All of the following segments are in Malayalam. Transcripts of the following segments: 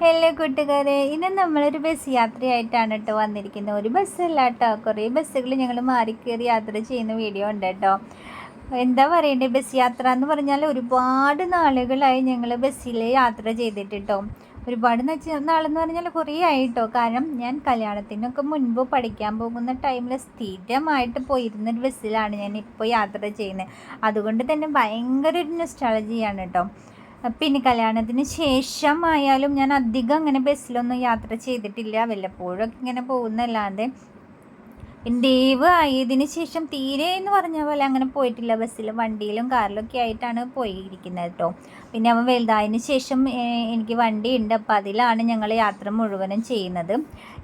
ഹലോ കൂട്ടുകാരെ. ഇന്ന് നമ്മളൊരു ബസ് യാത്രയായിട്ടാണ് കേട്ടോ വന്നിരിക്കുന്നത്. ഒരു ബസ്സല്ല കേട്ടോ കുറേ ബസ്സുകൾ ഞങ്ങൾ മാറിക്കയറി യാത്ര ചെയ്യുന്ന വീഡിയോ ഉണ്ട് കേട്ടോ എന്താ പറയണ്ടേ? ബസ് യാത്ര എന്ന് പറഞ്ഞാൽ ഒരുപാട് നാളുകളായി ഞങ്ങൾ ബസ്സിൽ യാത്ര ചെയ്തിട്ട് കേട്ടോ ഒരുപാട് നാളെന്ന് പറഞ്ഞാൽ കുറേ ആയിട്ടോ കാരണം ഞാൻ കല്യാണത്തിനൊക്കെ മുൻപ് പഠിക്കാൻ പോകുന്ന ടൈമിൽ സ്ഥിരമായിട്ട് പോയിരുന്നൊരു ബസ്സിലാണ് ഞാൻ ഇപ്പോൾ യാത്ര ചെയ്യുന്നത് അതുകൊണ്ട് തന്നെ ഭയങ്കര ഒരു നൊസ്റ്റാളജിയാണ് കേട്ടോ പിന്നെ കല്യാണത്തിന് ശേഷം ആയാലും ഞാൻ അധികം അങ്ങനെ ബസ്സിലൊന്നും യാത്ര ചെയ്തിട്ടില്ല. വല്ലപ്പോഴും ഇങ്ങനെ പോകുന്നല്ലാതെ ദൈവ് ആയതിനു ശേഷം തീരെ എന്ന് പറഞ്ഞ പോലെ അങ്ങനെ പോയിട്ടില്ല. ബസ്സിലും വണ്ടിയിലും കാറിലൊക്കെ ആയിട്ടാണ് പോയിരിക്കുന്നത് കേട്ടോ പിന്നെ അവൻ വലുതായതിനു ശേഷം എനിക്ക് വണ്ടി ഉണ്ട് അപ്പോൾ അതിലാണ് ഞങ്ങൾ യാത്ര മുഴുവനും ചെയ്യുന്നത്.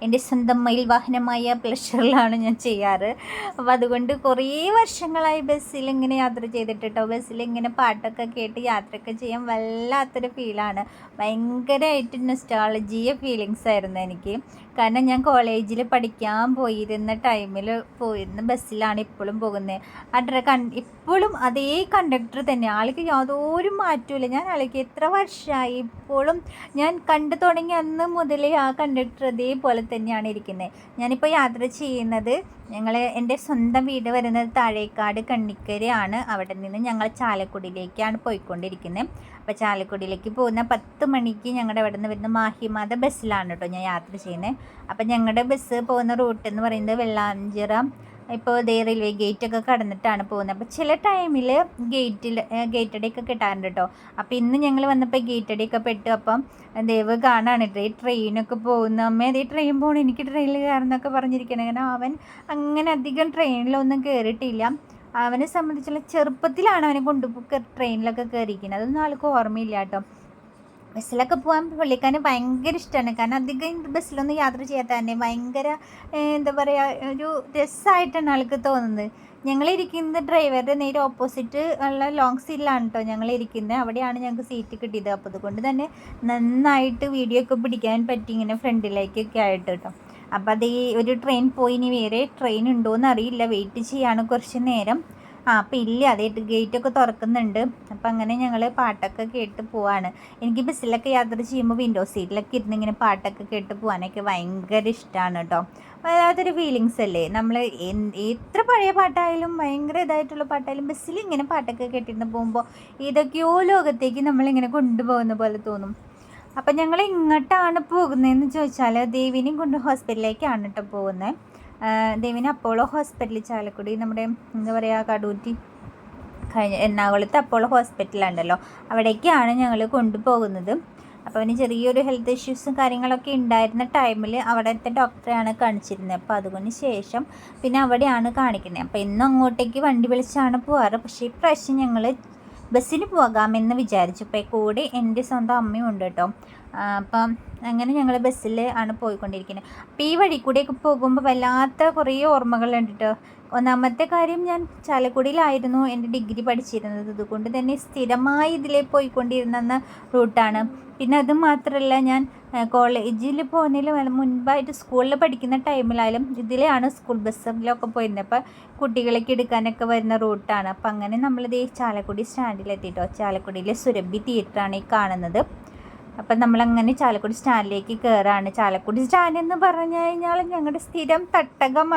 എന്റെ സ്വന്തം മയിൽ വാഹനമായ പ്ലഷറിലാണ് ഞാൻ ചെയ്യാറ്. അപ്പോൾ അതുകൊണ്ട് കുറേ വർഷങ്ങളായി ബസ്സിൽ ഇങ്ങനെ യാത്ര ചെയ്തിട്ട് കേട്ടോ ബസ്സിൽ ഇങ്ങനെ പാട്ടൊക്കെ കേട്ട് യാത്രയൊക്കെ ചെയ്യാൻ വല്ലാത്തൊരു ഫീലാണ് ഭയങ്കരമായിട്ട് നെസ്റ്റാളജിയ ഫീലിങ്സ് ആയിരുന്നു എനിക്ക്. കാരണം ഞാൻ കോളേജിൽ പഠിക്കാൻ പോയിരുന്ന ടൈമിൽ പോയിരുന്ന ബസ്സിലാണ് ഇപ്പോഴും പോകുന്നത് ഡ്ര കൺ ഇപ്പോഴും അതേ കണ്ടക്ടർ തന്നെ. ആൾക്ക് യാതൊരു മാറ്റമില്ല ഞാൻ ആൾക്ക് എത്ര വർഷമായി ഇപ്പോഴും ഞാൻ കണ്ടു തുടങ്ങി അന്ന് മുതലേ ആ കണ്ടക്ടർ അതേപോലെ തന്നെയാണ് ഇരിക്കുന്നത് ഞാനിപ്പോൾ യാത്ര ചെയ്യുന്നത് ഞങ്ങൾ എന്റെ സ്വന്തം വീട് വരുന്നത് താഴേക്കാട് കണ്ണിക്കരയാണ്. അവിടെ നിന്ന് ഞങ്ങൾ ചാലക്കുടിയിലേക്കാണ് പോയിക്കൊണ്ടിരിക്കുന്നത് അപ്പോൾ ചാലക്കുടിയിലേക്ക് പോകുന്ന പത്ത് മണിക്ക് ഞങ്ങളുടെ അവിടെ നിന്ന് വരുന്ന മാഹിമാത ബസ്സിലാണ് കേട്ടോ ഞാൻ യാത്ര ചെയ്യുന്നത് അപ്പം ഞങ്ങളുടെ ബസ് പോകുന്ന റൂട്ട് എന്ന് പറയുന്നത് വെള്ളാഞ്ചിറ ഇപ്പോൾ ദേ റെയിൽവേ ഗേറ്റൊക്കെ കടന്നിട്ടാണ് പോകുന്നത്. അപ്പോൾ ചില ടൈമിൽ ഗേറ്റിൽ ഗേറ്റടിയൊക്കെ കിട്ടാറുണ്ട് കേട്ടോ അപ്പോൾ ഇന്ന് ഞങ്ങൾ വന്നപ്പോൾ ഗേറ്റടിയൊക്കെ പെട്ടു. അപ്പം ദേവ് കാണാണ് ഈ ട്രെയിനൊക്കെ പോകുന്ന. അമ്മ അതേ ട്രെയിൻ പോകണം എനിക്ക് ട്രെയിനിൽ കയറുന്നൊക്കെ പറഞ്ഞിരിക്കണം. കാരണം അവൻ അങ്ങനെ അധികം ട്രെയിനിലൊന്നും കയറിയിട്ടില്ല അവനെ സംബന്ധിച്ചുള്ള ചെറുപ്പത്തിലാണ് അവനെ കൊണ്ടുപോയി ട്രെയിനിലൊക്കെ കയറിയിരിക്കുന്നത് അതൊന്നും ആൾക്ക് ഓർമ്മയില്ല കേട്ടോ ബസ്സിലൊക്കെ പോകാൻ പുള്ളിക്കാരന് ഭയങ്കര ഇഷ്ടമാണ് കാരണം അധികം ബസ്സിലൊന്നും യാത്ര ചെയ്യാത്ത തന്നെ ഭയങ്കര എന്താ പറയുക ഒരു രസമായിട്ടാണ് ആൾക്ക് തോന്നുന്നത്. ഞങ്ങളിരിക്കുന്നത് ഡ്രൈവറുടെ നേരെ ഓപ്പോസിറ്റ് ഉള്ള ലോങ് സീറ്റിലാണ് കേട്ടോ ഞങ്ങൾ ഇരിക്കുന്നത്. അവിടെയാണ് ഞങ്ങൾക്ക് സീറ്റ് കിട്ടിയത്. അപ്പോൾ അതുകൊണ്ട് തന്നെ നന്നായിട്ട് വീഡിയോ ഒക്കെ പിടിക്കാൻ പറ്റി ഇങ്ങനെ ഫ്രണ്ടിലേക്കൊക്കെ ആയിട്ട് കേട്ടോ അപ്പോൾ അത് ഈ ഒരു ട്രെയിൻ പോയി. ഇനി വേറെ ട്രെയിൻ ഉണ്ടോയെന്ന് അറിയില്ല. വെയിറ്റ് ചെയ്യാണ് കുറച്ച് നേരം. ആ അപ്പം ഇല്ല അതേ ഗേറ്റൊക്കെ തുറക്കുന്നുണ്ട്. അപ്പം അങ്ങനെ ഞങ്ങൾ പാട്ടൊക്കെ കേട്ട് പോവാണ്. എനിക്ക് ബസ്സിലൊക്കെ യാത്ര ചെയ്യുമ്പോൾ വിൻഡോ സീറ്റിലൊക്കെ ഇരുന്ന് ഇങ്ങനെ പാട്ടൊക്കെ കേട്ട് പോകാനൊക്കെ ഭയങ്കര ഇഷ്ടമാണ് കേട്ടോ വല്ലാത്തൊരു ഫീലിങ്സ് അല്ലേ? നമ്മൾ എത്ര പഴയ പാട്ടായാലും ഭയങ്കര ഇതായിട്ടുള്ള പാട്ടായാലും ബസ്സിൽ ഇങ്ങനെ പാട്ടൊക്കെ കേട്ടിരുന്ന് പോകുമ്പോൾ ഏതൊക്കെയോ ലോകത്തേക്ക് നമ്മളിങ്ങനെ കൊണ്ടുപോകുന്ന പോലെ തോന്നും. അപ്പം ഞങ്ങൾ ഇങ്ങോട്ടാണ് പോകുന്നതെന്ന് ചോദിച്ചാൽ ദേവിനെയും കൊണ്ട് ഹോസ്പിറ്റലിലേക്കാണ് കേട്ടോ പോകുന്നത് ദേവിന് അപ്പോളോ ഹോസ്പിറ്റലിൽ ചാലക്കുടി നമ്മുടെ എന്താ പറയുക കടൂറ്റി കഴിഞ്ഞ എറണാകുളത്ത് അപ്പോളോ ഹോസ്പിറ്റലുണ്ടല്ലോ അവിടേക്കാണ് ഞങ്ങൾ കൊണ്ടുപോകുന്നത്. അപ്പോൾ അവന് ചെറിയൊരു ഹെൽത്ത് ഇഷ്യൂസും കാര്യങ്ങളൊക്കെ ഉണ്ടായിരുന്ന ടൈമിൽ അവിടുത്തെ ഡോക്ടറെയാണ് കാണിച്ചിരുന്നത്. അപ്പോൾ അതുകൊണ്ട് ശേഷം പിന്നെ അവിടെയാണ് കാണിക്കുന്നത്. അപ്പോൾ ഇന്നും അങ്ങോട്ടേക്ക് വണ്ടി വിളിച്ചാണ് പോവാറ്. പക്ഷേ ഇപ്രാവശ്യം ഞങ്ങൾ ബസ്സിന് പോകാമെന്ന് വിചാരിച്ചു. ഇപ്പോൾ കൂടെ എന്റെ സ്വന്തം അമ്മയും ഉണ്ട് കേട്ടോ. അപ്പം അങ്ങനെ ഞങ്ങൾ ബസ്സിൽ ആണ് പോയിക്കൊണ്ടിരിക്കുന്നത് അപ്പം ഈ വഴി കൂടെയൊക്കെ പോകുമ്പോൾ വല്ലാത്ത കുറേ ഓർമ്മകളുണ്ട് കേട്ടോ ഒന്നാമത്തെ കാര്യം ഞാൻ ചാലക്കുടിയിലായിരുന്നു എന്റെ ഡിഗ്രി പഠിച്ചിരുന്നത്. അതുകൊണ്ട് തന്നെ സ്ഥിരമായി ഇതിലേ പോയിക്കൊണ്ടിരുന്ന റൂട്ടാണ്. പിന്നെ അത് മാത്രമല്ല ഞാൻ കോളേജിൽ പോകുന്നതിൽ മുൻപായിട്ട് സ്കൂളിൽ പഠിക്കുന്ന ടൈമിലായാലും ഇതിലെയാണ് സ്കൂൾ ബസ്സിലൊക്കെ പോയിരുന്നത് അപ്പോൾ കുട്ടികളൊക്കെ എടുക്കാനൊക്കെ വരുന്ന റൂട്ടാണ്. അപ്പോൾ അങ്ങനെ നമ്മളിത് ചാലക്കുടി സ്റ്റാൻഡിലെത്തിയിട്ടോ ചാലക്കുടിയിലെ സുരഭി തിയേറ്ററാണ് ഈ കാണുന്നത്. അപ്പം നമ്മളങ്ങനെ ചാലക്കുടി സ്റ്റാൻഡിലേക്ക് കയറാണ് ചാലക്കുടി സ്റ്റാൻഡ് എന്ന് പറഞ്ഞു കഴിഞ്ഞാൽ ഞങ്ങളുടെ സ്ഥിരം തട്ടകം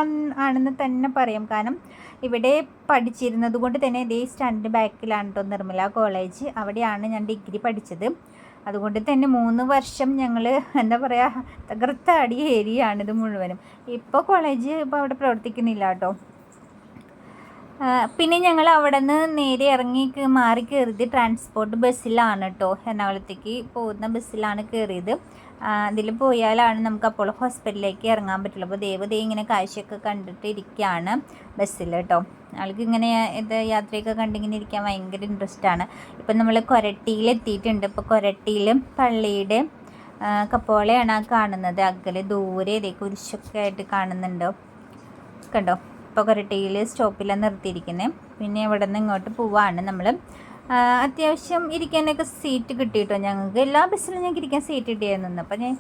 ആണെന്ന് തന്നെ പറയാം. കാരണം ഇവിടെ പഠിച്ചിരുന്നത് കൊണ്ട് തന്നെ ഇതേ സ്റ്റാൻഡിന്റെ ബാക്കിലാണ് കേട്ടോ നിർമ്മല കോളേജ്. അവിടെയാണ് ഞാൻ ഡിഗ്രി പഠിച്ചത്. അതുകൊണ്ട് തന്നെ മൂന്ന് വർഷം ഞങ്ങൾ എന്താ പറയുക തകർത്താടിയ ഏരിയ ആണിത് മുഴുവനും. ഇപ്പോൾ കോളേജ് ഇപ്പോൾ അവിടെ പ്രവർത്തിക്കുന്നില്ല കേട്ടോ പിന്നെ ഞങ്ങൾ അവിടെ നിന്ന് നേരെ ഇറങ്ങി മാറി കയറിയത് ട്രാൻസ്പോർട്ട് ബസ്സിലാണ് കേട്ടോ എറണാകുളത്തേക്ക് പോകുന്ന ബസ്സിലാണ് കയറിയത്. അതിൽ പോയാലാണ് നമുക്ക് അപ്പോൾ ഹോസ്പിറ്റലിലേക്ക് ഇറങ്ങാൻ പറ്റുള്ളൂ. അപ്പോൾ ദേവതേ ഇങ്ങനെ കാഴ്ചയൊക്കെ കണ്ടിട്ട് ഇരിക്കുകയാണ് ബസ്സിൽ കേട്ടോ ആൾക്ക് ഇങ്ങനെ ഇത് യാത്രയൊക്കെ കണ്ടിങ്ങനെ ഇരിക്കാൻ ഭയങ്കര ഇൻട്രസ്റ്റ് ആണ്. ഇപ്പം നമ്മൾ കൊരട്ടിയിൽ എത്തിയിട്ടുണ്ട്. ഇപ്പോൾ കൊരട്ടിയിൽ പള്ളിയുടെ കപ്പോളയാണ് കാണുന്നത്. അകലെ ദൂരെ ഇതേ കുരിശൊക്കെ ആയിട്ട് കാണുന്നുണ്ടോ. കണ്ടോ? ഇപ്പോൾ കൊരട്ടിയിൽ സ്റ്റോപ്പിലാണ് നിർത്തിയിരിക്കുന്നത് പിന്നെ ഇവിടെ നിന്ന് ഇങ്ങോട്ട് പോവാണ് നമ്മൾ അത്യാവശ്യം ഇരിക്കാനൊക്കെ സീറ്റ് കിട്ടിയിട്ടോ? ഞങ്ങൾക്ക് എല്ലാ ബസ്സിലും ഞങ്ങൾക്ക് ഇരിക്കാൻ സീറ്റ് കിട്ടിയായിരുന്നു. അപ്പം ഞാൻ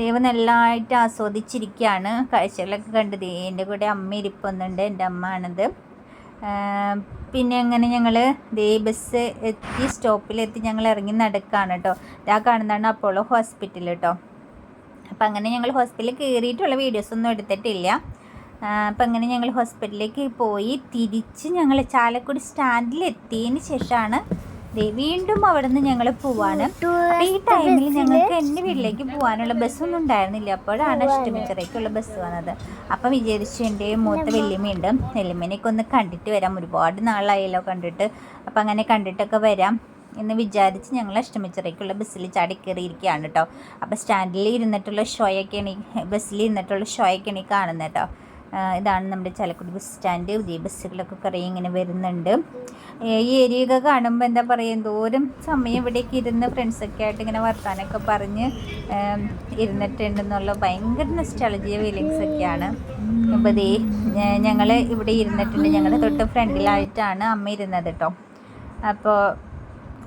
ദൈവം നല്ലതായിട്ട് ആസ്വദിച്ചിരിക്കുകയാണ് കാഴ്ചകളൊക്കെ കണ്ടത് എന്റെ കൂടെ അമ്മ ഇരിപ്പൊന്നുണ്ട് എന്റെ അമ്മ ആണത് പിന്നെ അങ്ങനെ ഞങ്ങൾ ദേ ബസ് എത്തി സ്റ്റോപ്പിലെത്തി ഞങ്ങൾ ഇറങ്ങി നടക്കുകയാണ് കേട്ടോ ഞാൻ കാണുന്നതാണ് അപ്പോളോ ഹോസ്പിറ്റൽ കേട്ടോ അപ്പം അങ്ങനെ ഞങ്ങൾ ഹോസ്പിറ്റലിൽ കയറിയിട്ടുള്ള വീഡിയോസൊന്നും എടുത്തിട്ടില്ല. അപ്പം അങ്ങനെ ഞങ്ങൾ ഹോസ്പിറ്റലിലേക്ക് പോയി. തിരിച്ച് ഞങ്ങൾ ചാലക്കുടി സ്റ്റാൻഡിൽ എത്തിയതിന് ശേഷമാണ് വീണ്ടും അവിടെ നിന്ന് ഞങ്ങൾ പോവാണ്. ഈ ടൈമിൽ ഞങ്ങൾക്ക് എന്റെ വീട്ടിലേക്ക് പോകാനുള്ള ബസ്സൊന്നും ഉണ്ടായിരുന്നില്ല. അപ്പോഴാണ് അഷ്ടമിച്ചിറയ്ക്കുള്ള ബസ് വന്നത്. അപ്പം വിചാരിച്ചു എന്റെ മൂത്ത വെല്ലുമിണ്ട് വല്യമ്മേനെയൊക്കെ ഒന്ന് കണ്ടിട്ട് വരാം. ഒരുപാട് നാളായല്ലോ കണ്ടിട്ട്. അപ്പം അങ്ങനെ കണ്ടിട്ടൊക്കെ വരാം എന്ന് വിചാരിച്ച് ഞങ്ങൾ അഷ്ടമിച്ചിറയ്ക്കുള്ള ബസ്സിൽ ചാടി കയറിയിരിക്കുകയാണ് കേട്ടോ. അപ്പോൾ സ്റ്റാൻഡിൽ ഇരുന്നിട്ടുള്ള ഷോയൊക്കെയാണ് ഈ ബസ്സിൽ ഇരുന്നിട്ടുള്ള ഷോയൊക്കെയാണ് ഈ കാണുന്നത് കേട്ടോ. ഇതാണ് നമ്മുടെ ചാലക്കുടി ബസ് സ്റ്റാൻഡ് പുതിയ ബസ്സുകളൊക്കെ കുറേ ഇങ്ങനെ വരുന്നുണ്ട്. ഈ ഏരിയയൊക്കെ കാണുമ്പോൾ എന്താ പറയുക എന്തോരം സമയം ഇവിടേക്ക് ഇരുന്ന് ഫ്രണ്ട്സൊക്കെ ആയിട്ട് ഇങ്ങനെ വർത്താനൊക്കെ പറഞ്ഞ് ഇരുന്നിട്ടുണ്ടെന്നുള്ള ഭയങ്കര നെസ്റ്റാളജിയ ഫീലിങ്സ് ഒക്കെയാണ്. അപ്പോൾ ദേ ഞങ്ങൾ ഇവിടെ ഇരുന്നിട്ടുണ്ട്. ഞങ്ങളുടെ തൊട്ട് ഫ്രണ്ടിലായിട്ടാണ് അമ്മ ഇരുന്നത് കേട്ടോ അപ്പോൾ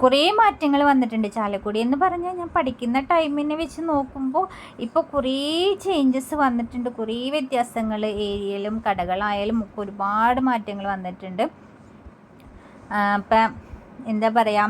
കുറേ മാറ്റങ്ങൾ വന്നിട്ടുണ്ട് ചാലക്കുടി എന്ന് പറഞ്ഞാൽ ഞാൻ പഠിക്കുന്ന ടൈമിനെ വെച്ച് നോക്കുമ്പോൾ ഇപ്പോൾ കുറേ ചേഞ്ചസ് വന്നിട്ടുണ്ട്. കുറേ വ്യത്യാസങ്ങൾ ഏരിയയിലും കടകളായാലും ഒക്കെ ഒരുപാട് മാറ്റങ്ങൾ വന്നിട്ടുണ്ട്. അപ്പം എന്താ പറയുക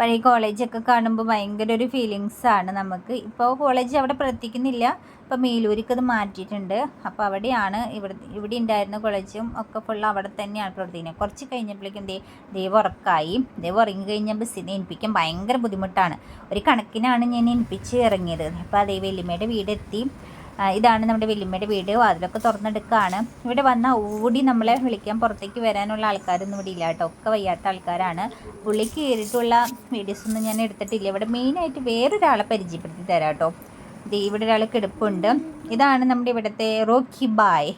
പഴയ കോളേജൊക്കെ കാണുമ്പോൾ ഭയങ്കര ഒരു ഫീലിങ്സ് ആണ് നമുക്ക്. ഇപ്പോൾ കോളേജ് അവിടെ പ്രവർത്തിക്കുന്നില്ല. ഇപ്പോൾ മേലൂരിക്ക് അത് മാറ്റിയിട്ടുണ്ട്. അപ്പോൾ അവിടെയാണ് ഇവിടെ ഇവിടെ ഉണ്ടായിരുന്ന കോളേജും ഒക്കെ ഫുൾ അവിടെ തന്നെയാണ് പ്രവർത്തിക്കുന്നത്. കുറച്ച് കഴിഞ്ഞപ്പോഴേക്കും ദേ ദൈവം ഉറക്കായി. ദൈവം ഉറങ്ങി കഴിഞ്ഞാൽ ബസ്സിനെ എനിപ്പിക്കാൻ ഭയങ്കര ബുദ്ധിമുട്ടാണ്. ഒരു കണക്കിനാണ് ഞാൻ എനിപ്പിച്ച് ഇറങ്ങിയത്. അപ്പോൾ അതേ വെല്ലുമ്മയുടെ വീടെത്തി. ഇതാണ് നമ്മുടെ വലിയമ്മയുടെ വീട്. വാതിലൊക്കെ തുറന്നെടുക്കുകയാണ് ഇവിടെ വന്ന ഓടി നമ്മളെ വിളിക്കാൻ പുറത്തേക്ക് വരാനുള്ള ആൾക്കാരൊന്നും ഇവിടെ ഇല്ല കേട്ടോ. ഒക്കെ വയ്യാത്ത ആൾക്കാരാണ്. പുള്ളിക്ക് കയറിയിട്ടുള്ള വീഡിയോസൊന്നും ഞാൻ എടുത്തിട്ടില്ല. ഇവിടെ മെയിനായിട്ട് വേറൊരാളെ പരിചയപ്പെടുത്തി തരാം കേട്ടോ. ഇവിടെ ഒരാൾ കിടപ്പുണ്ട്. ഇതാണ് നമ്മുടെ ഇവിടുത്തെ റോക്കി ബായ്.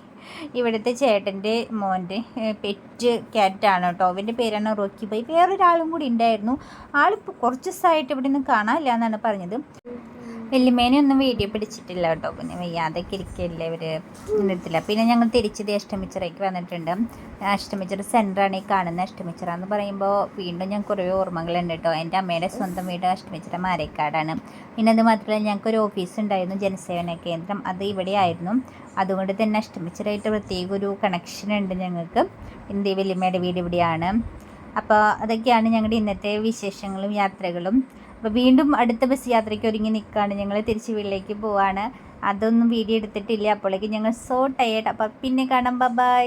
ഇവിടുത്തെ ചേട്ടന്റെ മോന്റെ പെറ്റ് ക്യാറ്റാണ് കേട്ടോ. അവന്റെ പേരാണ് റോക്കി ബായ്. വേറൊരാളും കൂടി ഉണ്ടായിരുന്നു. ആളിപ്പോൾ കുറച്ച് ദിവസമായിട്ട് ഇവിടെ നിന്ന് കാണാനില്ല എന്നാണ് പറഞ്ഞത്. ഒന്നും വീഡിയോ പിടിച്ചിട്ടില്ല കേട്ടോ. പിന്നെ വയ്യാതൊക്കെ ഇരിക്കല്ലേ ഇവർ ഇതില്ല പിന്നെ ഞങ്ങൾ തിരിച്ചത് അഷ്ടമിച്ചിറയ്ക്ക് വന്നിട്ടുണ്ട്. അഷ്ടമിച്ചിറ സെന്ററാണ് ഈ കാണുന്ന അഷ്ടമിച്ചിറ എന്ന് പറയുമ്പോൾ വീണ്ടും ഞാൻ കുറേ ഓർമ്മകളുണ്ട് കേട്ടോ. എന്റെ അമ്മയുടെ സ്വന്തം വീട് അഷ്ടമിച്ചിറ മാരേക്കാടാണ്. പിന്നെ അത് മാത്രമല്ല ഞങ്ങൾക്കൊരു ഓഫീസ് ഉണ്ടായിരുന്നു ജനസേവന കേന്ദ്രം. അത് ഇവിടെ ആയിരുന്നു. അതുകൊണ്ട് തന്നെ അഷ്ടമിച്ചറായിട്ട് പ്രത്യേക ഒരു കണക്ഷൻ ഉണ്ട് ഞങ്ങൾക്ക്. ഇന്ത്യ വലിയമ്മയുടെ വീട് ഇവിടെയാണ്. അപ്പോൾ അതൊക്കെയാണ് ഞങ്ങളുടെ ഇന്നത്തെ വിശേഷങ്ങളും യാത്രകളും. അപ്പോൾ വീണ്ടും അടുത്ത ബസ് യാത്രയ്ക്ക് ഒരുങ്ങി നിൽക്കുകയാണ് ഞങ്ങൾ തിരിച്ച് വീട്ടിലേക്ക് പോവാണ്. അതൊന്നും വീഡിയോ എടുത്തിട്ടില്ല. അപ്പോഴേക്കും ഞങ്ങൾ സോ ടയേർഡ് അപ്പോൾ പിന്നെ കാണാം. ബൈ